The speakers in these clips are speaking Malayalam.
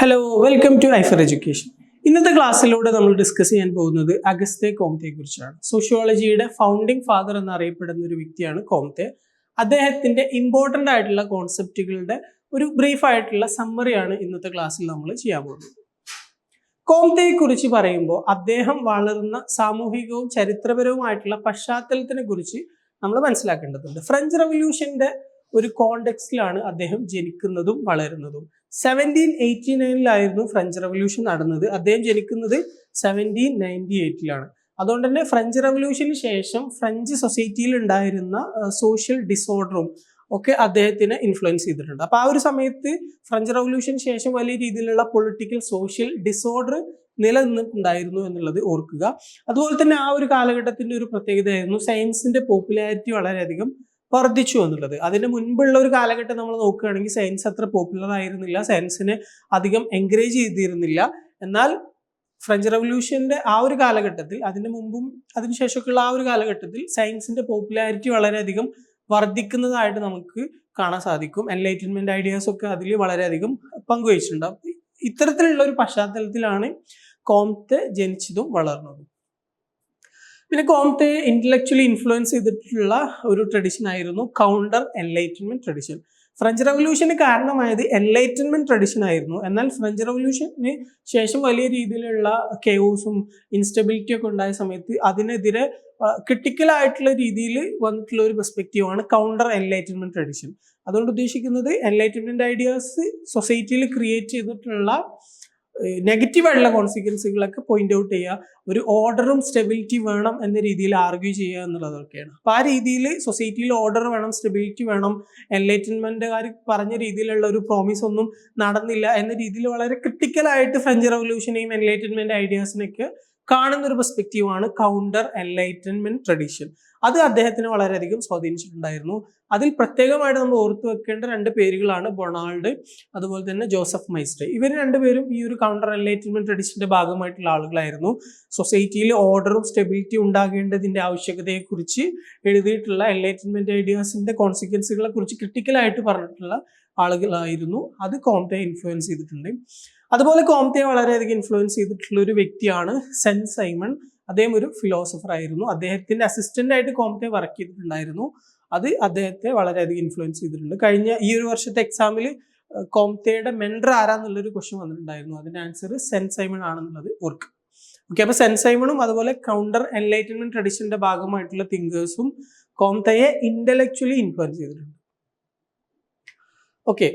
ഹലോ വെൽക്കം ടു ഐഫർ എഡ്യൂക്കേഷൻ ഇന്നത്തെ ക്ലാസ്സിലൂടെ നമ്മൾ ഡിസ്കസ് ചെയ്യാൻ പോകുന്നത് അഗസ്തെ കോംതയെ കുറിച്ചാണ്. സോഷ്യോളജിയുടെ ഫൗണ്ടിങ് ഫാദർ എന്നറിയപ്പെടുന്ന ഒരു വ്യക്തിയാണ് കോംതെ. അദ്ദേഹത്തിന്റെ ഇമ്പോർട്ടന്റ് ആയിട്ടുള്ള കോൺസെപ്റ്റുകളുടെ ഒരു ബ്രീഫ് ആയിട്ടുള്ള സമ്മറിയാണ് ഇന്നത്തെ ക്ലാസ്സിൽ നമ്മൾ ചെയ്യാൻ പോകുന്നത്. കുറിച്ച് പറയുമ്പോൾ അദ്ദേഹം വളർന്ന സാമൂഹികവും ചരിത്രപരവുമായിട്ടുള്ള പശ്ചാത്തലത്തിനെ കുറിച്ച് നമ്മൾ മനസ്സിലാക്കേണ്ടതുണ്ട്. ഫ്രഞ്ച് റവല്യൂഷന്റെ ഒരു കോണ്ടെക്സ്റ്റിലാണ് അദ്ദേഹം ജനിക്കുന്നതും വളരുന്നതും. സെവന്റീൻ എയ്റ്റി നയനിലായിരുന്നു ഫ്രഞ്ച് റവല്യൂഷൻ നടന്നത്. അദ്ദേഹം ജനിക്കുന്നത് സെവന്റീൻ നയന്റി എയ്റ്റിലാണ് അതുകൊണ്ട് തന്നെ ഫ്രഞ്ച് റവല്യൂഷന് ശേഷം ഫ്രഞ്ച് സൊസൈറ്റിയിൽ ഉണ്ടായിരുന്ന സോഷ്യൽ ഡിസോർഡറും ഒക്കെ അദ്ദേഹത്തിനെ ഇൻഫ്ലുവൻസ് ചെയ്തിട്ടുണ്ട്. അപ്പോൾ ആ ഒരു സമയത്ത് ഫ്രഞ്ച് റവല്യൂഷന് ശേഷം വലിയ രീതിയിലുള്ള പൊളിറ്റിക്കൽ സോഷ്യൽ ഡിസോർഡർ നിലനിന്നിട്ടുണ്ടായിരുന്നു എന്നുള്ളത് ഓർക്കുക. അതുപോലെ തന്നെ ആ ഒരു കാലഘട്ടത്തിന്റെ ഒരു പ്രത്യേകതയായിരുന്നു സയൻസിന്റെ പോപ്പുലാരിറ്റി വളരെയധികം വർദ്ധിച്ചു എന്നുള്ളത്. അതിന് മുൻപുള്ള ഒരു കാലഘട്ടം നമ്മൾ നോക്കുകയാണെങ്കിൽ സയൻസ് അത്ര പോപ്പുലർ ആയിരുന്നില്ല. സയൻസിനെ അധികം എൻകറേജ് ചെയ്തിരുന്നില്ല. എന്നാൽ ഫ്രഞ്ച് റവല്യൂഷന്റെ ആ ഒരു കാലഘട്ടത്തിൽ അതിന് മുമ്പും അതിനുശേഷമൊക്കെയുള്ള ആ ഒരു കാലഘട്ടത്തിൽ സയൻസിന്റെ പോപ്പുലാരിറ്റി വളരെയധികം വർദ്ധിക്കുന്നതായിട്ട് നമുക്ക് കാണാൻ സാധിക്കും. എൻലൈറ്റൻമെന്റ് ഐഡിയാസ് ഒക്കെ അതിൽ വളരെയധികം പങ്കുവച്ചിട്ടുണ്ട് അപ്പൊ ഇത്തരത്തിലുള്ള ഒരു പശ്ചാത്തലത്തിലാണ് കോംത്തെ ജനിച്ചതും വളർന്നതും. പിന്നെ കോമത്തെ ഇന്റലക്ച്വലി ഇൻഫ്ലുവൻസ് ചെയ്തിട്ടുള്ള ഒരു ട്രഡീഷൻ ആയിരുന്നു കൗണ്ടർ എൻലൈറ്റൻമെന്റ് ട്രഡീഷൻ ഫ്രഞ്ച് റവല്യൂഷന് കാരണമായത് എൻലൈറ്റൻമെന്റ് ട്രഡീഷൻ ആയിരുന്നു. എന്നാൽ ഫ്രഞ്ച് റവല്യൂഷന് ശേഷം വലിയ രീതിയിലുള്ള കെയോസും ഇൻസ്റ്റബിലിറ്റി ഒക്കെ ഉണ്ടായ സമയത്ത് അതിനെതിരെ ക്രിട്ടിക്കൽ ആയിട്ടുള്ള രീതിയിൽ വന്നിട്ടുള്ള ഒരു പെർസ്പെക്റ്റീവാണ് കൗണ്ടർ എൻലൈറ്റൻമെന്റ് ട്രഡീഷൻ അതുകൊണ്ട് ഉദ്ദേശിക്കുന്നത് എൻലൈറ്റൻമെന്റ് ഐഡിയാസ് സൊസൈറ്റിയിൽ ക്രിയേറ്റ് ചെയ്തിട്ടുള്ള നെഗറ്റീവ് ആയിട്ടുള്ള കോൺസിക്വൻസുകളൊക്കെ പോയിന്റ് ഔട്ട് ചെയ്യുക. ഒരു ഓർഡറും സ്റ്റെബിലിറ്റി വേണം എന്ന രീതിയിൽ ആർഗ്യൂ ചെയ്യുക എന്നുള്ളതൊക്കെയാണ്. അപ്പോൾ ആ രീതിയിൽ സൊസൈറ്റിയിൽ ഓർഡർ വേണം സ്റ്റെബിലിറ്റി വേണം എൻലൈറ്റൻമെന്റുകാർ പറഞ്ഞ രീതിയിലുള്ള ഒരു പ്രോമിസ് ഒന്നും നടന്നില്ല എന്ന രീതിയിൽ വളരെ ക്രിട്ടിക്കലായിട്ട് ഫ്രഞ്ച് റവല്യൂഷനെയും എൻലൈറ്റൻമെന്റ് ഐഡിയാസിനെയൊക്കെ കാണുന്ന ഒരു പെർസ്പെക്റ്റീവാണ് കൗണ്ടർ എൻലൈറ്റൻമെന്റ് ട്രഡീഷൻ അത് അദ്ദേഹത്തിന് വളരെയധികം സ്വാധീനിച്ചിട്ടുണ്ടായിരുന്നു. അതിൽ പ്രത്യേകമായിട്ട് നമ്മൾ ഓർത്തു വെക്കേണ്ട രണ്ട് പേരുകളാണ് ബൊണാൾഡ് അതുപോലെ തന്നെ ജോസഫ് മൈസ്റ്റർ ഇവർ രണ്ടുപേരും ഈ ഒരു കൗണ്ടർ എൻലൈറ്റിൻമെന്റ് ട്രഡീഷന്റെ ഭാഗമായിട്ടുള്ള ആളുകളായിരുന്നു. സൊസൈറ്റിയിൽ ഓർഡറും സ്റ്റെബിലിറ്റി ഉണ്ടാകേണ്ടതിന്റെ ആവശ്യകതയെക്കുറിച്ച് എഴുതിയിട്ടുള്ള എൻലൈറ്റിൻമെന്റ് ഐഡിയാസിന്റെ കോൺസിക്വൻസുകളെ കുറിച്ച് ക്രിട്ടിക്കലായിട്ട് പറഞ്ഞിട്ടുള്ള ആളുകളായിരുന്നു. അത് കോംതെ ഇൻഫ്ലുവൻസ് ചെയ്തിട്ടുണ്ട്. അതുപോലെ കോംതെ വളരെയധികം ഇൻഫ്ലുവൻസ് ചെയ്തിട്ടുള്ള ഒരു വ്യക്തിയാണ് സെൻ സൈമൺ. അദ്ദേഹം ഒരു ഫിലോസഫർ ആയിരുന്നു. അദ്ദേഹത്തിന്റെ അസിസ്റ്റന്റ് ആയിട്ട് കോംതെ വർക്ക് ചെയ്തിട്ടുണ്ടായിരുന്നു. അത് അദ്ദേഹത്തെ വളരെയധികം ഇൻഫ്ലുവൻസ് ചെയ്തിട്ടുണ്ട്. കഴിഞ്ഞ ഈ ഒരു വർഷത്തെ എക്സാമിൽ കോംതയുടെ മെൻഡർ ആരാന്നുള്ളൊരു ക്വസ്റ്റ്യൻ വന്നിട്ടുണ്ടായിരുന്നു. അതിന്റെ ആൻസർ സെൻ സൈമൺ ആണെന്നുള്ളത് ഓർക്ക്. ഓക്കെ അപ്പോൾ സെൻ സൈമണും അതുപോലെ കൗണ്ടർ എൻലൈറ്റൻമെന്റ് ട്രഡീഷന്റെ ഭാഗമായിട്ടുള്ള തിങ്കേഴ്സും കോംതയെ ഇന്റലക്ച്വലി ഇൻഫ്ലുവൻസ് ചെയ്തിട്ടുണ്ട്. ഓക്കെ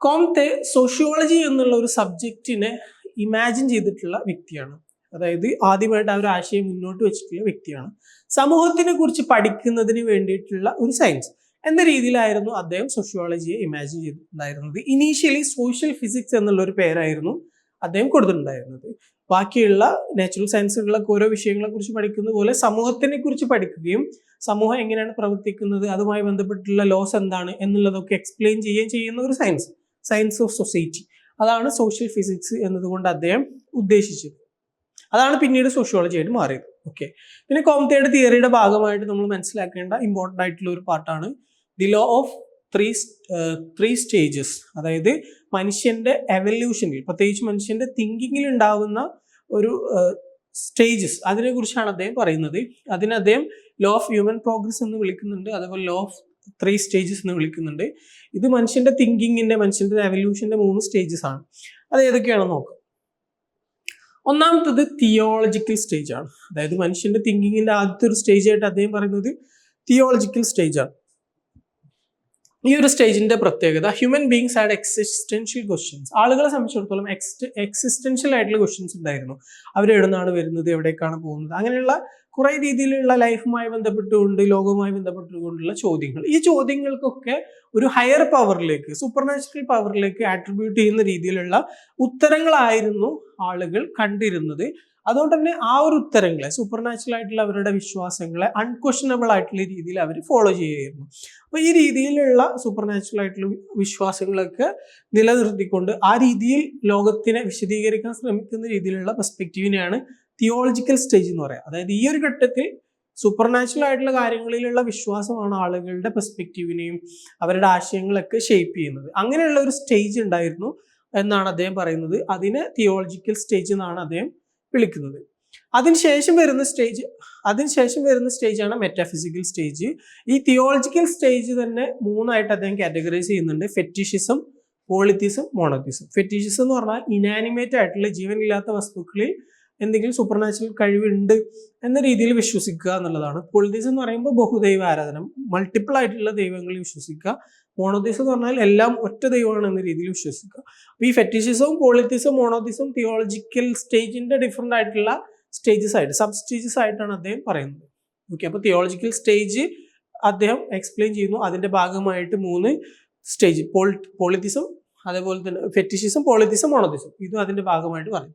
കോംതെ സോഷ്യോളജി എന്നുള്ള ഒരു സബ്ജക്റ്റിനെ ഇമാജിൻ ചെയ്തിട്ടുള്ള വ്യക്തിയാണ് അതായത് ആദ്യമായിട്ട് ആ ഒരു ആശയം മുന്നോട്ട് വെച്ചിട്ടുള്ള വ്യക്തിയാണ്. സമൂഹത്തിനെ കുറിച്ച് പഠിക്കുന്നതിന് വേണ്ടിയിട്ടുള്ള ഒരു സയൻസ് എന്ന രീതിയിലായിരുന്നു അദ്ദേഹം സോഷ്യോളജിയെ ഇമാജിൻ ചെയ്തിട്ടുണ്ടായിരുന്നത്. ഇനീഷ്യലി സോഷ്യൽ ഫിസിക്സ് എന്നുള്ള ഒരു പേരായിരുന്നു അദ്ദേഹം കൊടുത്തിട്ടുണ്ടായിരുന്നത്. ബാക്കിയുള്ള നാച്ചുറൽ സയൻസുകളിലൊക്കെ ഓരോ വിഷയങ്ങളെ കുറിച്ച് പഠിക്കുന്ന പോലെ സമൂഹത്തിനെ കുറിച്ച് പഠിക്കുകയും സമൂഹം എങ്ങനെയാണ് പ്രവർത്തിക്കുന്നത് അതുമായി ബന്ധപ്പെട്ടുള്ള ലോസ് എന്താണ് എന്നുള്ളതൊക്കെ എക്സ്പ്ലെയിൻ ചെയ്യുകയും ചെയ്യുന്ന ഒരു സയൻസ് സയൻസ് ഓഫ് സൊസൈറ്റി അതാണ് സോഷ്യൽ ഫിസിക്സ് എന്നതുകൊണ്ട് അദ്ദേഹം ഉദ്ദേശിച്ചത്. അതാണ് പിന്നീട് സോഷ്യോളജി ആയിട്ട് മാറിയത്. ഓക്കെ പിന്നെ കോംതയുടെ തിയറിയുടെ ഭാഗമായിട്ട് നമ്മൾ മനസ്സിലാക്കേണ്ട ഇമ്പോർട്ടന്റ് ആയിട്ടുള്ള ഒരു പാർട്ടാണ് the law of three three stages അതായത് മനുഷ്യന്റെ എവല്യൂഷനിൽ പ്രത്യേകിച്ച് മനുഷ്യന്റെ തിങ്കിങ്ങിൽ ഉണ്ടാകുന്ന ഒരു സ്റ്റേജസ് അതിനെ കുറിച്ചാണ് അദ്ദേഹം പറയുന്നത്. അതിന് അദ്ദേഹം ലോ ഓഫ് ഹ്യൂമൻ പ്രോഗ്രസ് എന്ന് വിളിക്കുന്നുണ്ട്. അതുപോലെ ലോ ഓഫ് ത്രീ സ്റ്റേജസ് എന്ന് വിളിക്കുന്നുണ്ട്. ഇത് മനുഷ്യന്റെ തിങ്കിങ്ങിന്റെ മനുഷ്യന്റെ എവല്യൂഷന്റെ മൂന്ന് സ്റ്റേജസ് ആണ്. അത് ഏതൊക്കെയാണെന്ന് നോക്കാം. ഒന്നാമത്തത് തിയോളജിക്കൽ സ്റ്റേജ് ആണ്. അതായത് മനുഷ്യന്റെ തിങ്കിങ്ങിന്റെ ആദ്യത്തെ ഒരു സ്റ്റേജ് ആയിട്ട് അദ്ദേഹം പറയുന്നത് തിയോളജിക്കൽ സ്റ്റേജ് ആണ്. ഈ ഒരു സ്റ്റേജിന്റെ പ്രത്യേകത human beings and existential questions ആളുകളെ സംബന്ധിച്ചിടത്തോളം എക്സ് എക്സിസ്റ്റൻഷ്യൽ ആയിട്ടുള്ള ക്വസ്റ്റ്യൻസ് ഉണ്ടായിരുന്നു. അവരെവിടുന്നാണ് വരുന്നത് എവിടേക്കാണ് പോകുന്നത് അങ്ങനെയുള്ള കുറെ രീതിയിലുള്ള ലൈഫുമായി ബന്ധപ്പെട്ടുകൊണ്ട് ലോകവുമായി ബന്ധപ്പെട്ടുകൊണ്ടുള്ള ചോദ്യങ്ങൾ. ഈ ചോദ്യങ്ങൾക്കൊക്കെ ഒരു ഹയർ പവറിലേക്ക് സൂപ്പർനാച്ചുറൽ പവറിലേക്ക് ആട്രിബ്യൂട്ട് ചെയ്യുന്ന രീതിയിലുള്ള ഉത്തരങ്ങളായിരുന്നു ആളുകൾ കണ്ടിരുന്നത്. അതുകൊണ്ട് തന്നെ ആ ഒരു ഉത്തരങ്ങളെ സൂപ്പർനാച്ചുറൽ ആയിട്ടുള്ള അവരുടെ വിശ്വാസങ്ങളെ അൺക്വസ്റ്റനബിൾ ആയിട്ടുള്ള രീതിയിൽ അവർ ഫോളോ ചെയ്യുമായിരുന്നു അപ്പോൾ ഈ രീതിയിലുള്ള സൂപ്പർനാച്ചുറൽ ആയിട്ടുള്ള വിശ്വാസങ്ങളൊക്കെ നിലനിർത്തിക്കൊണ്ട് ആ രീതിയിൽ ലോകത്തിനെ വിശദീകരിക്കാൻ ശ്രമിക്കുന്ന രീതിയിലുള്ള പെർസ്പെക്റ്റീവിനെയാണ് തിയോളജിക്കൽ സ്റ്റേജ് എന്ന് പറയാം. അതായത് ഈ ഒരു ഘട്ടത്തിൽ സൂപ്പർ നാച്ചുറൽ ആയിട്ടുള്ള കാര്യങ്ങളിലുള്ള വിശ്വാസമാണ് ആളുകളുടെ പെർസ്പെക്റ്റീവിനെയും അവരുടെ ആശയങ്ങളൊക്കെ ഷേപ്പ് ചെയ്യുന്നത്. അങ്ങനെയുള്ള ഒരു സ്റ്റേജ് ഉണ്ടായിരുന്നു എന്നാണ് അദ്ദേഹം പറയുന്നത്. അതിനെ തിയോളജിക്കൽ സ്റ്റേജ് എന്നാണ് അദ്ദേഹം വിളിക്കുന്നത്. അതിനുശേഷം വരുന്ന സ്റ്റേജ് അതിനുശേഷം വരുന്ന സ്റ്റേജാണ് മെറ്റാഫിസിക്കൽ സ്റ്റേജ് ഈ തിയോളജിക്കൽ സ്റ്റേജ് തന്നെ മൂന്നായിട്ട് അദ്ദേഹം കാറ്റഗറൈസ് ചെയ്യുന്നുണ്ട്. ഫെറ്റിഷിസം പോളിത്തിസം മോണത്തിസം ഫെറ്റിഷിസം എന്ന് പറഞ്ഞാൽ ഇനാനിമേറ്റ് ആയിട്ടുള്ള ജീവനില്ലാത്ത വസ്തുക്കളിൽ എന്തെങ്കിലും സൂപ്പർ നാച്ചുറൽ കഴിവുണ്ട് എന്ന രീതിയിൽ വിശ്വസിക്കുക എന്നുള്ളതാണ്. പോളിത്തിസം എന്ന് പറയുമ്പോൾ ബഹുദൈവ ആരാധന മൾട്ടിപ്പിൾ ആയിട്ടുള്ള ദൈവങ്ങളിൽ വിശ്വസിക്കുക. മോണോതീസം എന്ന് പറഞ്ഞാൽ എല്ലാം ഒറ്റ ദൈവമാണ് എന്ന രീതിയിൽ വിശ്വസിക്കുക. അപ്പോൾ ഈ ഫെറ്റിഷിസവും പോളിത്തീസും മോണോതീസും തിയോളജിക്കൽ സ്റ്റേജിന്റെ ഡിഫറെന്റ് ആയിട്ടുള്ള സ്റ്റേജസ് ആയിട്ട് സബ് സ്റ്റേജസ് ആയിട്ടാണ് അദ്ദേഹം പറയുന്നത്. ഓക്കെ അപ്പോൾ തിയോളജിക്കൽ സ്റ്റേജ് അദ്ദേഹം എക്സ്പ്ലെയിൻ ചെയ്യുന്നു. അതിന്റെ ഭാഗമായിട്ട് മൂന്ന് സ്റ്റേജ് പോളി പോളിത്തിസം അതേപോലെ തന്നെ ഫെറ്റിഷിസം പോളിത്തിസം മോണോത്തിസം ഇതും അതിന്റെ ഭാഗമായിട്ട് പറയും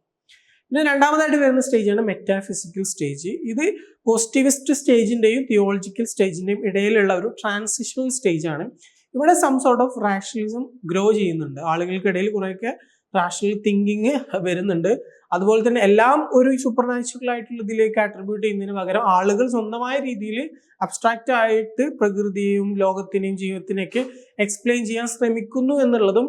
പിന്നെ രണ്ടാമതായിട്ട് വരുന്ന സ്റ്റേജാണ് മെറ്റാഫിസിക്കൽ സ്റ്റേജ് ഇത് പോസിറ്റിവിസ്റ്റ് സ്റ്റേജിന്റെയും തിയോളജിക്കൽ സ്റ്റേജിന്റെയും ഇടയിലുള്ള ഒരു ട്രാൻസിഷണൽ സ്റ്റേജാണ് ഇവിടെ some sort of rationalism grow ചെയ്യുന്നുണ്ട്. ആളുകൾക്കിടയിൽ കുറേയൊക്കെ റാഷണൽ തിങ്കിങ് വരുന്നുണ്ട്. അതുപോലെ തന്നെ എല്ലാം ഒരു സൂപ്പർനാച്ചുറൽ ആയിട്ടുള്ള ഇതിലേക്ക് അട്രിബ്യൂട്ട് ചെയ്യുന്നതിന് പകരം ആളുകൾ സ്വന്തമായ രീതിയിൽ അബ്സ്ട്രാക്റ്റ് ആയിട്ട് പ്രകൃതിയെയും ലോകത്തിനെയും ജീവിതത്തിനെയൊക്കെ എക്സ്പ്ലെയിൻ ചെയ്യാൻ ശ്രമിക്കുന്നു എന്നുള്ളതും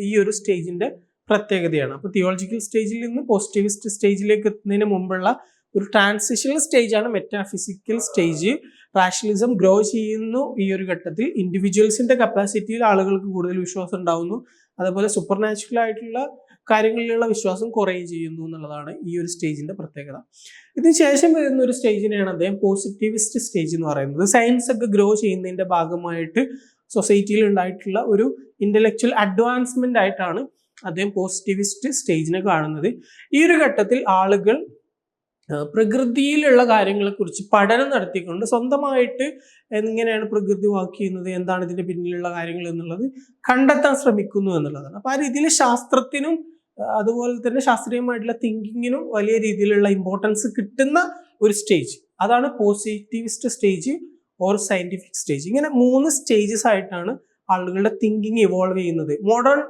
ഈ ഒരു സ്റ്റേജിന്റെ പ്രത്യേകതയാണ്. അപ്പോൾ തിയോളജിക്കൽ സ്റ്റേജിൽ നിന്ന് പോസിറ്റിവിസ്റ്റ് സ്റ്റേജിലേക്ക് എത്തുന്നതിന് മുമ്പുള്ള ഒരു ട്രാൻസിഷണൽ സ്റ്റേജാണ് മെറ്റാഫിസിക്കൽ സ്റ്റേജ് റാഷണലിസം ഗ്രോ ചെയ്യുന്നു ഈ ഒരു ഘട്ടത്തിൽ. ഇൻഡിവിജ്വൽസിന്റെ കപ്പാസിറ്റിയിൽ ആളുകൾക്ക് കൂടുതൽ വിശ്വാസം ഉണ്ടാവുന്നു. അതേപോലെ സൂപ്പർ നാച്ചുറൽ ആയിട്ടുള്ള കാര്യങ്ങളിലുള്ള വിശ്വാസം കുറയുകയും ചെയ്യുന്നു എന്നുള്ളതാണ് ഈ ഒരു സ്റ്റേജിന്റെ പ്രത്യേകത. ഇതിനുശേഷം വരുന്ന ഒരു സ്റ്റേജിനെയാണ് അദ്ദേഹം പോസിറ്റിവിസ്റ്റ് സ്റ്റേജ് എന്ന് പറയുന്നത്. സയൻസ് ഒക്കെ ഗ്രോ ചെയ്യുന്നതിന്റെ ഭാഗമായിട്ട് സൊസൈറ്റിയിൽ ഉണ്ടായിട്ടുള്ള ഒരു ഇന്റലക്ച്വൽ അഡ്വാൻസ്മെന്റ് ആയിട്ടാണ് അദ്ദേഹം പോസിറ്റിവിസ്റ്റ് സ്റ്റേജിനെ കാണുന്നത്. ഈ ഒരു ഘട്ടത്തിൽ ആളുകൾ പ്രകൃതിയിലുള്ള കാര്യങ്ങളെക്കുറിച്ച് പഠനം നടത്തിക്കൊണ്ട് സ്വന്തമായിട്ട് എങ്ങനെയാണ് പ്രകൃതി വാക്ക് ചെയ്യുന്നത് എന്താണ് ഇതിന്റെ പിന്നിലുള്ള കാര്യങ്ങൾ എന്നുള്ളത് കണ്ടെത്താൻ ശ്രമിക്കുന്നു എന്നുള്ളതാണ്. അപ്പോൾ ആ രീതിയിൽ ശാസ്ത്രത്തിനും അതുപോലെ തന്നെ ശാസ്ത്രീയമായിട്ടുള്ള തിങ്കിങ്ങിനും വലിയ രീതിയിലുള്ള ഇമ്പോർട്ടൻസ് കിട്ടുന്ന ഒരു സ്റ്റേജ് അതാണ് positivist stage or scientific stage ഇങ്ങനെ മൂന്ന് സ്റ്റേജസ് ആയിട്ടാണ് ആളുകളുടെ തിങ്കിങ് ഇവോൾവ് ചെയ്യുന്നത്. മോഡേൺ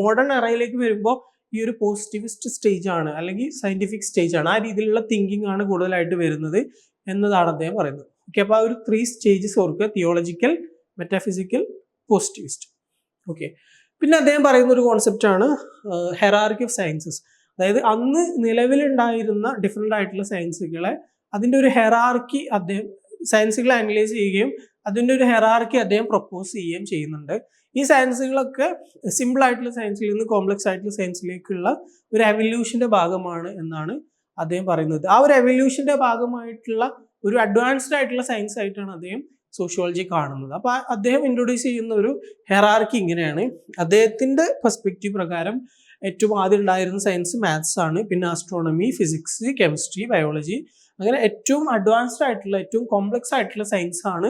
മോഡേൺ എറയിലേക്ക് വരുമ്പോൾ ഈ ഒരു പോസിറ്റിവിസ്റ്റ് സ്റ്റേജ് ആണ് അല്ലെങ്കിൽ സയന്റിഫിക് സ്റ്റേജ് ആണ്. ആ രീതിയിലുള്ള തിങ്കിങ് ആണ് കൂടുതലായിട്ട് വരുന്നത് എന്നതാണ് അദ്ദേഹം പറയുന്നത്. ഓക്കെ അപ്പോൾ ആ ഒരു ത്രീ സ്റ്റേജസ് ഓർക്കുക. തിയോളജിക്കൽ മെറ്റാഫിസിക്കൽ പോസിറ്റിവിസ്റ്റ് ഓക്കെ പിന്നെ അദ്ദേഹം പറയുന്ന ഒരു കോൺസെപ്റ്റ് ആണ് ഹെറാർക്കി ഓഫ് സയൻസസ് അതായത് അന്ന് നിലവിലുണ്ടായിരുന്ന ഡിഫറെന്റ് ആയിട്ടുള്ള സയൻസുകളെ അതിന്റെ ഒരു ഹെറാർക്കി അദ്ദേഹം സയൻസുകളെ അനലൈസ് ചെയ്യുകയും അതിന്റെ ഒരു ഹെറാർക്കി അദ്ദേഹം പ്രപ്പോസ് ചെയ്യുകയും ചെയ്യുന്നുണ്ട്. ഈ സയൻസുകളൊക്കെ സിമ്പിൾ ആയിട്ടുള്ള സയൻസിൽ നിന്ന് കോംപ്ലക്സ് ആയിട്ടുള്ള സയൻസിലേക്കുള്ള ഒരു എവല്യൂഷന്റെ ഭാഗമാണ് എന്നാണ് അദ്ദേഹം പറയുന്നത്. ആ ഒരു എവല്യൂഷന്റെ ഭാഗമായിട്ടുള്ള ഒരു അഡ്വാൻസ്ഡ് ആയിട്ടുള്ള സയൻസ് ആയിട്ടാണ് അദ്ദേഹം സോഷ്യോളജി കാണുന്നത്. അപ്പോൾ അദ്ദേഹം ഇൻട്രൊഡ്യൂസ് ചെയ്യുന്ന ഒരു ഹെറാർക്കി ഇങ്ങനെയാണ്. അദ്ദേഹത്തിന്റെ പെർസ്പെക്റ്റീവ് പ്രകാരം ഏറ്റവും ആദ്യം ഉണ്ടായിരുന്ന സയൻസ് മാത്സ് ആണ്. പിന്നെ ആസ്ട്രോണമി ഫിസിക്സ് കെമിസ്ട്രി ബയോളജി അങ്ങനെ ഏറ്റവും അഡ്വാൻസ്ഡ് ആയിട്ടുള്ള ഏറ്റവും കോംപ്ലക്സ് ആയിട്ടുള്ള സയൻസ് ആണ്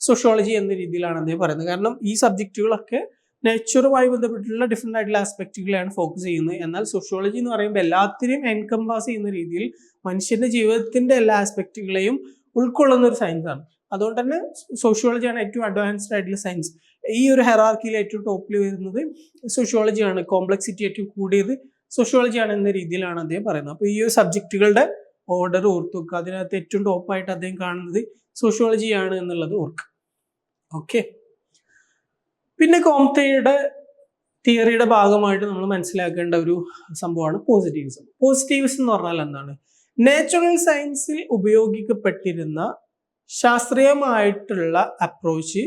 സോഷ്യോളജി എന്ന രീതിയിലാണ് അദ്ദേഹം പറയുന്നത്. കാരണം ഈ സബ്ജക്റ്റുകളൊക്കെ നേച്ചറുമായി ബന്ധപ്പെട്ടുള്ള ഡിഫറെന്റ് ആയിട്ടുള്ള ആസ്പെക്റ്റുകളെയാണ് ഫോക്കസ് ചെയ്യുന്നത്. എന്നാൽ സോഷ്യോളജി എന്ന് പറയുമ്പോൾ എല്ലാത്തിനെയും എൻകംപാസ് ചെയ്യുന്ന രീതിയിൽ മനുഷ്യന്റെ ജീവിതത്തിന്റെ എല്ലാ ആസ്പെക്റ്റുകളെയും ഉൾക്കൊള്ളുന്ന ഒരു സയൻസാണ് അതുകൊണ്ട് തന്നെ സോഷ്യോളജിയാണ് ഏറ്റവും അഡ്വാൻസ്ഡ് ആയിട്ടുള്ള സയൻസ് ഈ ഒരു ഹെറാർക്കിയിൽ ഏറ്റവും ടോപ്പിൽ വരുന്നത് സോഷ്യോളജിയാണ് കോംപ്ലക്സിറ്റി ഏറ്റവും കൂടിയത് സോഷ്യോളജിയാണ് എന്ന രീതിയിലാണ് അദ്ദേഹം പറയുന്നത്. അപ്പോൾ ഈ ഒരു സബ്ജക്റ്റുകളുടെ ഓർഡർ ഓർത്തു വെക്കുക അതിനകത്ത് ഏറ്റവും ടോപ്പായിട്ട് അദ്ദേഹം കാണുന്നത് സോഷ്യോളജിയാണ് എന്നുള്ളത് ഓർക്കുക. ഓക്കെ പിന്നെ കോംതയുടെ തിയറിയുടെ ഭാഗമായിട്ട് നമ്മൾ മനസ്സിലാക്കേണ്ട ഒരു സംഭവമാണ് പോസിറ്റീവിസം. പോസിറ്റീവിസം എന്ന് പറഞ്ഞാൽ എന്താണ്? നാച്ചുറൽ സയൻസിൽ ഉപയോഗിക്കപ്പെട്ടിരുന്ന ശാസ്ത്രീയമായിട്ടുള്ള അപ്രോച്ച്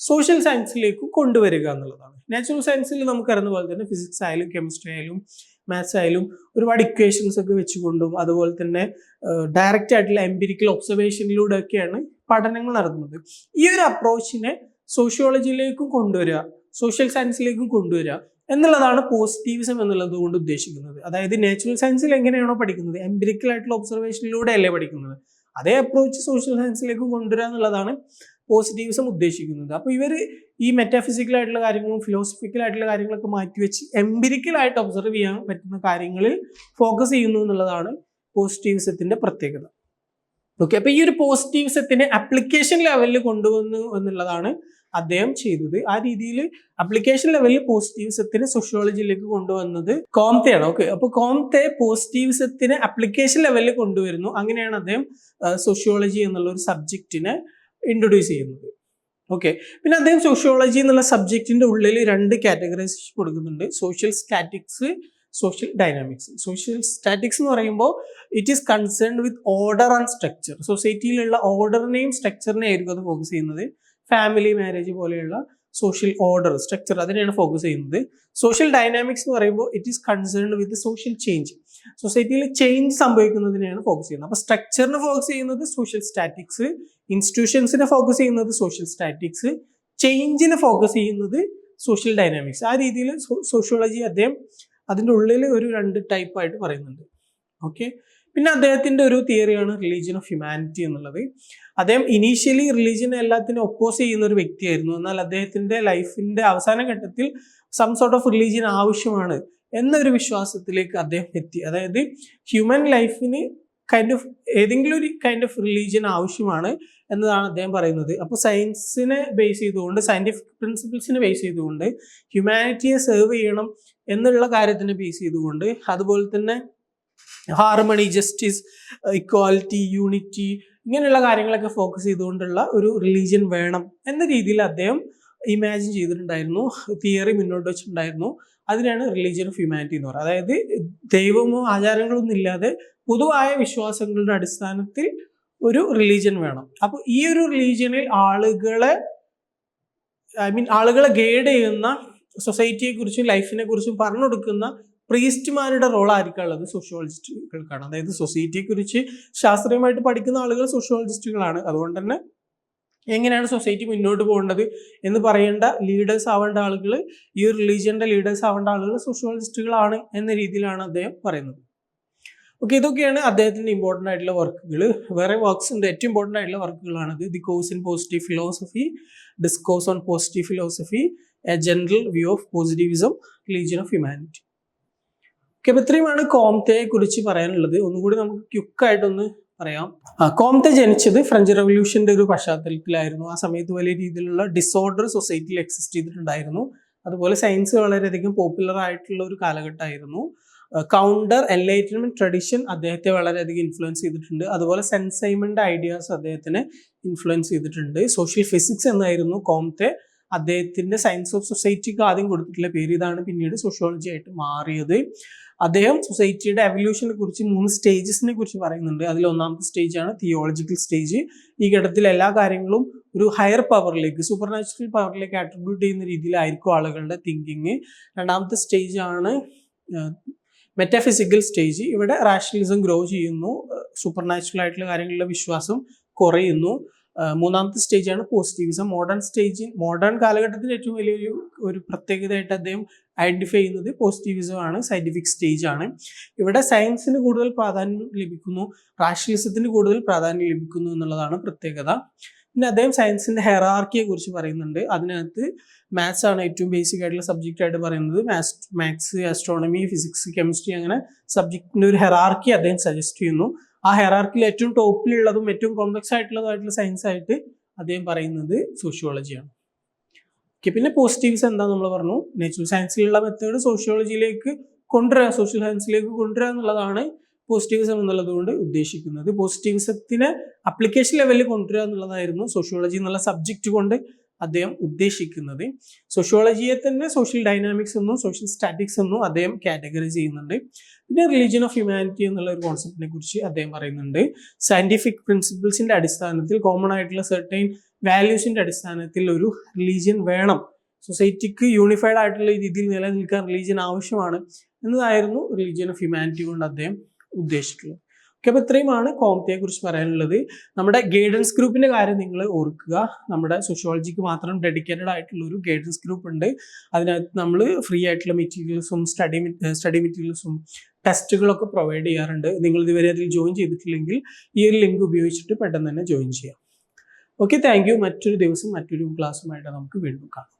സോഷ്യൽ സയൻസിലേക്ക് കൊണ്ടുവരിക എന്നുള്ളതാണ്. നാച്ചുറൽ സയൻസിൽ നമുക്കറിയുന്ന പോലെ തന്നെ ഫിസിക്സ് ആയാലും കെമിസ്ട്രി ആയാലും മാത്സ് ആയാലും ഒരുപാട് ഇക്വേഷൻസ് ഒക്കെ വെച്ചുകൊണ്ടും അതുപോലെ തന്നെ ഡയറക്റ്റ് ആയിട്ടുള്ള എംപിരിക്കൽ ഒബ്സർവേഷനിലൂടെ ഒക്കെയാണ് പഠനങ്ങൾ നടത്തുന്നത്. ഈ ഒരു അപ്രോച്ചിനെ സോഷ്യോളജിയിലേക്കും കൊണ്ടുവരിക സോഷ്യൽ സയൻസിലേക്കും കൊണ്ടുവരിക എന്നുള്ളതാണ് പോസിറ്റീവിസം എന്നുള്ളത് കൊണ്ട് ഉദ്ദേശിക്കുന്നത്. അതായത് നാച്ചുറൽ സയൻസിൽ എങ്ങനെയാണോ പഠിക്കുന്നത് എംപിരിക്കൽ ആയിട്ടുള്ള ഒബ്സർവേഷനിലൂടെ അല്ലേ പഠിക്കുന്നത്. അതേ അപ്രോച്ച് സോഷ്യൽ സയൻസിലേക്കും കൊണ്ടുവരിക എന്നുള്ളതാണ് പോസിറ്റീവിസം ഉദ്ദേശിക്കുന്നത്. അപ്പോൾ ഇവർ ഈ മെറ്റാഫിസിക്കൽ ആയിട്ടുള്ള കാര്യങ്ങളും ഫിലോസഫിക്കൽ ആയിട്ടുള്ള കാര്യങ്ങളൊക്കെ മാറ്റിവെച്ച് എംപിരിക്കൽ ആയിട്ട് ഒബ്സർവ് ചെയ്യാൻ പറ്റുന്ന കാര്യങ്ങളിൽ ഫോക്കസ് ചെയ്യുന്നു എന്നുള്ളതാണ് പോസിറ്റീവിസത്തിന്റെ പ്രത്യേകത. ഓക്കെ അപ്പോൾ ഈ ഒരു പോസിറ്റീവിസത്തിനെ അപ്ലിക്കേഷൻ ലെവലിൽ കൊണ്ടുവന്നു എന്നുള്ളതാണ് അദ്ദേഹം ചെയ്തത്. ആ രീതിയിൽ അപ്ലിക്കേഷൻ ലെവലിൽ പോസിറ്റീവിസത്തിന് സോഷ്യോളജിയിലേക്ക് കൊണ്ടുവന്നത് കോംതയാണ്. ഓക്കെ അപ്പോൾ കോംതെ പോസിറ്റീവിസത്തിന് അപ്ലിക്കേഷൻ ലെവലിൽ കൊണ്ടുവരുന്നു. അങ്ങനെയാണ് അദ്ദേഹം സോഷ്യോളജി എന്നുള്ള ഒരു സബ്ജക്റ്റിനെ ഇൻട്രൊഡ്യൂസ് ചെയ്യുന്നത്. ഓക്കെ പിന്നെ അദ്ദേഹം സോഷ്യോളജി എന്നുള്ള സബ്ജക്റ്റിന്റെ ഉള്ളിൽ രണ്ട് കാറ്റഗറൈസേഷൻ കൊടുക്കുന്നുണ്ട്. Social statics social dynamics social statics എന്ന് പറയുമ്പോൾ it is concerned with order and structure സൊസൈറ്റിയിലുള്ള ഓർഡറിനെയും സ്ട്രക്ചറിനെയും ആയിരിക്കും അത് ഫോക്കസ് ചെയ്യുന്നത്. ഫാമിലി മാരേജ് പോലെയുള്ള സോഷ്യൽ ഓർഡർ സ്ട്രക്ചർ അതിനെയാണ് ഫോക്കസ് ചെയ്യുന്നത്. സോഷ്യൽ ഡൈനാമിക്സ് എന്ന് പറയുമ്പോൾ it is concerned with social change സൊസൈറ്റിയിൽ ചേഞ്ച് സംഭവിക്കുന്നതിനെയാണ് ഫോക്കസ് ചെയ്യുന്നത്. അപ്പോൾ സ്ട്രക്ചറിന് ഫോക്കസ് ചെയ്യുന്നത് സോഷ്യൽ സ്റ്റാറ്റിക്സ് ഇൻസ്റ്റിറ്റ്യൂഷൻസിനെ ഫോക്കസ് ചെയ്യുന്നത് സോഷ്യൽ സ്റ്റാറ്റിക്സ് ചേഞ്ചിനെ ഫോക്കസ് ചെയ്യുന്നത് സോഷ്യൽ ഡൈനാമിക്സ് ആ രീതിയിൽ സോഷ്യോളജി അദ്ദേഹം അതിന്റെ ഉള്ളിൽ ഒരു രണ്ട് ടൈപ്പായിട്ട് പറയുന്നുണ്ട്. ഓക്കെ പിന്നെ അദ്ദേഹത്തിന്റെ ഒരു തിയറിയാണ് റിലീജിയൻ ഓഫ് ഹ്യൂമാനിറ്റി എന്നുള്ളത്. അദ്ദേഹം ഇനീഷ്യലി റിലീജിയനെ എല്ലാത്തിനും ഒപ്പോസ് ചെയ്യുന്ന ഒരു വ്യക്തിയായിരുന്നു. എന്നാൽ അദ്ദേഹത്തിന്റെ ലൈഫിന്റെ അവസാന ഘട്ടത്തിൽ സം സോർട്ട് ഓഫ് റിലീജിയൻ ആവശ്യമാണ് എന്നൊരു വിശ്വാസത്തിലേക്ക് അദ്ദേഹം എത്തി. അതായത് ഹ്യൂമൻ ലൈഫിന് കൈൻഡ് ഓഫ് ഏതെങ്കിലും ഒരു കൈൻഡ് ഓഫ് റിലീജിയൻ ആവശ്യമാണ് എന്നതാണ് അദ്ദേഹം പറയുന്നത്. അപ്പോൾ സയൻസിനെ ബേസ് ചെയ്തുകൊണ്ട് സയന്റിഫിക് പ്രിൻസിപ്പിൾസിനെ ബേസ് ചെയ്തുകൊണ്ട് ഹ്യൂമാനിറ്റിയെ സെർവ് ചെയ്യണം എന്നുള്ള കാര്യത്തിനെ ബേസ് ചെയ്തുകൊണ്ട് അതുപോലെ തന്നെ ഹാർമണി ജസ്റ്റിസ് ഇക്വാലിറ്റി യൂണിറ്റി ഇങ്ങനെയുള്ള കാര്യങ്ങളൊക്കെ ഫോക്കസ് ചെയ്തുകൊണ്ടുള്ള ഒരു റിലീജിയൻ വേണം എന്ന രീതിയിൽ അദ്ദേഹം ഇമാജിൻ ചെയ്തിട്ടുണ്ടായിരുന്നു തിയറി മുന്നോട്ട് വെച്ചിട്ടുണ്ടായിരുന്നു. അതിനാണ് റിലീജിയൻ ഓഫ് ഹ്യൂമാനിറ്റി എന്ന് പറയുന്നത്. അതായത് ദൈവമോ ആചാരങ്ങളൊന്നും ഇല്ലാതെ പൊതുവായ വിശ്വാസങ്ങളുടെ അടിസ്ഥാനത്തിൽ ഒരു റിലീജിയൻ വേണം. അപ്പോൾ ഈ ഒരു റിലീജിയനിൽ ആളുകളെ ഐ മീൻ ആളുകളെ ഗൈഡ് ചെയ്യുന്ന സൊസൈറ്റിയെ കുറിച്ചും ലൈഫിനെ കുറിച്ചും പറഞ്ഞു കൊടുക്കുന്ന പ്രീസ്റ്റുമാരുടെ റോൾ ആയിരിക്കും ഉള്ളത് സോഷ്യോളജിസ്റ്റുകൾക്കാണ്. അതായത് സൊസൈറ്റിയെ കുറിച്ച് ശാസ്ത്രീയമായിട്ട് പഠിക്കുന്ന ആളുകൾ സോഷ്യോളജിസ്റ്റുകളാണ്. അതുകൊണ്ട് തന്നെ എങ്ങനെയാണ് സൊസൈറ്റി മുന്നോട്ട് പോകേണ്ടത് എന്ന് പറയേണ്ട ലീഡേഴ്സ് ആവേണ്ട ആളുകൾ ഈ റിലീജിയന്റെ ലീഡേഴ്സ് ആവേണ്ട ആളുകൾ സോഷ്യോളജിസ്റ്റുകളാണ് എന്ന രീതിയിലാണ് അദ്ദേഹം പറയുന്നത്. ഓക്കെ ഇതൊക്കെയാണ് അദ്ദേഹത്തിന്റെ ഇമ്പോർട്ടന്റ് ആയിട്ടുള്ള വർക്കുകൾ വേറെ വർക്ക്സ് ഉണ്ട് ഏറ്റവും ഇമ്പോർട്ടന്റ് ആയിട്ടുള്ള വർക്കുകളാണിത് the course in positive philosophy discourse on positive philosophy a general view of positivism religion of humanity ഇത്രയുമാണ് കോംതയെ കുറിച്ച് പറയാനുള്ളത്. ഒന്നുകൂടി നമുക്ക് ക്യുക്കായിട്ടൊന്ന് പറയാം. കോംത കോംതെ ജനിച്ചത് ഫ്രഞ്ച് റെവല്യൂഷന്റെ ഒരു പശ്ചാത്തലത്തിലായിരുന്നു. ആ സമയത്ത് വലിയ രീതിയിലുള്ള ഡിസോർഡർ സൊസൈറ്റിയിൽ എക്സിസ്റ്റ് ചെയ്തിട്ടുണ്ടായിരുന്നു. അതുപോലെ സയൻസ് വളരെയധികം പോപ്പുലർ ആയിട്ടുള്ള ഒരു കാലഘട്ടമായിരുന്നു. കൗണ്ടർ എൻലൈറ്റൻമെന്റ് ട്രഡിഷൻ അദ്ദേഹത്തെ വളരെയധികം ഇൻഫ്ലുവൻസ് ചെയ്തിട്ടുണ്ട്. അതുപോലെ സെൻസൈമെന്റ് ഐഡിയാസ് അദ്ദേഹത്തിനെ ഇൻഫ്ലുവൻസ് ചെയ്തിട്ടുണ്ട്. സോഷ്യൽ ഫിസിക്സ് എന്നായിരുന്നു കോംത്തെ അദ്ദേഹത്തിന്റെ സയൻസ് ഓഫ് സൊസൈറ്റിക്ക് ആദ്യം കൊടുത്തിട്ടുള്ള പേര്. ഇതാണ് പിന്നീട് സോഷ്യോളജി ആയിട്ട് മാറിയത്. അദ്ദേഹം സൊസൈറ്റിയുടെ എവല്യൂഷനെ കുറിച്ച് മൂന്ന് സ്റ്റേജസിനെ കുറിച്ച് പറയുന്നുണ്ട്. അതിൽ ഒന്നാമത്തെ സ്റ്റേജ് ആണ് തിയോളജിക്കൽ സ്റ്റേജ് ഈ ഘട്ടത്തിൽ എല്ലാ കാര്യങ്ങളും ഒരു ഹയർ പവറിലേക്ക് സൂപ്പർ നാച്ചുറൽ പവറിലേക്ക് അട്രിബ്യൂട്ട് ചെയ്യുന്ന രീതിയിലായിരിക്കും ആളുകളുടെ തിങ്കിങ് രണ്ടാമത്തെ സ്റ്റേജ് ആണ് മെറ്റാഫിസിക്കൽ സ്റ്റേജ് ഇവിടെ റാഷണലിസം ഗ്രോ ചെയ്യുന്നു. സൂപ്പർ നാച്ചുറൽ ആയിട്ടുള്ള കാര്യങ്ങളിലെ വിശ്വാസം കുറയുന്നു. മൂന്നാമത്തെ സ്റ്റേജാണ് പോസിറ്റീവിസം മോഡേൺ സ്റ്റേജ് മോഡേൺ കാലഘട്ടത്തിൽ ഏറ്റവും വലിയൊരു ഒരു പ്രത്യേകതയായിട്ട് അദ്ദേഹം ഐഡന്റിഫൈ ചെയ്യുന്നത് പോസിറ്റീവിസമാണ് സയന്റിഫിക് സ്റ്റേജ് ആണ്. ഇവിടെ സയൻസിന് കൂടുതൽ പ്രാധാന്യം ലഭിക്കുന്നു റാഷണലിസത്തിന് കൂടുതൽ പ്രാധാന്യം ലഭിക്കുന്നു എന്നുള്ളതാണ് പ്രത്യേകത. പിന്നെ അദ്ദേഹം സയൻസിന്റെ ഹെറാർക്കിയെ കുറിച്ച് പറയുന്നുണ്ട്. അതിനകത്ത് മാത്സ് ആണ് ഏറ്റവും ബേസിക് ആയിട്ടുള്ള സബ്ജക്റ്റ് ആയിട്ട് പറയുന്നത്. Maths maths astronomy physics chemistry അങ്ങനെ സബ്ജക്റ്റിന്റെ ഒരു ഹെറാർക്കി അദ്ദേഹം സജസ്റ്റ് ചെയ്യുന്നു. ആ ഹെറാർക്കിൽ ഏറ്റവും ടോപ്പിലുള്ളതും ഏറ്റവും കോംപ്ലക്സ് ആയിട്ടുള്ളതായിട്ടുള്ള സയൻസ് ആയിട്ട് അദ്ദേഹം പറയുന്നത് സോഷ്യോളജിയാണ് ഓക്കെ പിന്നെ പോസിറ്റീവ്സ് എന്താ നമ്മൾ പറഞ്ഞു. നാച്ചുറൽ സയൻസിലുള്ള മെത്തേഡ് സോഷ്യോളജിയിലേക്ക് കൊണ്ടുവരിക സോഷ്യൽ സയൻസിലേക്ക് കൊണ്ടുവരിക എന്നുള്ളതാണ് പോസിറ്റീവിസം എന്നുള്ളത് കൊണ്ട് ഉദ്ദേശിക്കുന്നത്. പോസിറ്റീവിസത്തിനെ അപ്ലിക്കേഷൻ ലെവലിൽ കൊണ്ടുവരിക എന്നുള്ളതായിരുന്നു സോഷ്യോളജി എന്നുള്ള സബ്ജക്റ്റ് കൊണ്ട് അദ്ദേഹം ഉദ്ദേശിക്കുന്നത്. സോഷ്യോളജിയെ തന്നെ സോഷ്യൽ ഡൈനാമിക്സ് എന്നും സോഷ്യൽ സ്റ്റാറ്റിക്സ് എന്നും അദ്ദേഹം കാറ്റഗറി ചെയ്യുന്നുണ്ട്. പിന്നെ റിലീജിയൻ ഓഫ് ഹ്യൂമാനിറ്റി എന്നുള്ള ഒരു കോൺസെപ്റ്റിനെ കുറിച്ച് അദ്ദേഹം പറയുന്നുണ്ട്. സയന്റിഫിക് പ്രിൻസിപ്പിൾസിന്റെ അടിസ്ഥാനത്തിൽ കോമൺ ആയിട്ടുള്ള സെർട്ടൈൻ വാല്യൂസിന്റെ അടിസ്ഥാനത്തിൽ ഒരു റിലീജിയൻ വേണം. സൊസൈറ്റിക്ക് യൂണിഫൈഡ് ആയിട്ടുള്ള രീതിയിൽ നിലനിൽക്കാൻ റിലീജിയൻ ആവശ്യമാണ്. എന്നതായിരുന്നു റിലീജിയൻ ഓഫ് ഹ്യൂമാനിറ്റി കൊണ്ട് അദ്ദേഹം ഉദ്ദേശിക്കുന്നത് ഓക്കെ അപ്പോൾ ഇത്രയുമാണ് കോംതയെ കുറിച്ച് പറയാനുള്ളത്. നമ്മുടെ ഗൈഡൻസ് ഗ്രൂപ്പിന്റെ കാര്യം നിങ്ങൾ ഓർക്കുക. നമ്മുടെ സോഷ്യോളജിക്ക് മാത്രം ഡെഡിക്കേറ്റഡ് ആയിട്ടുള്ള ഒരു ഗൈഡൻസ് ഗ്രൂപ്പ് ഉണ്ട്. അതിനകത്ത് നമ്മൾ ഫ്രീ ആയിട്ടുള്ള മെറ്റീരിയൽസും സ്റ്റഡി സ്റ്റഡി മെറ്റീരിയൽസും ടെസ്റ്റുകളൊക്കെ പ്രൊവൈഡ് ചെയ്യാറുണ്ട്. നിങ്ങൾ ഇതുവരെ അതിൽ ജോയിൻ ചെയ്തിട്ടില്ലെങ്കിൽ ഈ ഒരു ലിങ്ക് ഉപയോഗിച്ചിട്ട് പെട്ടെന്ന് തന്നെ ജോയിൻ ചെയ്യാം. ഓക്കെ താങ്ക് യു മറ്റൊരു ദിവസം മറ്റൊരു ക്ലാസ്സുമായിട്ട് നമുക്ക് വീണ്ടും കാണാം.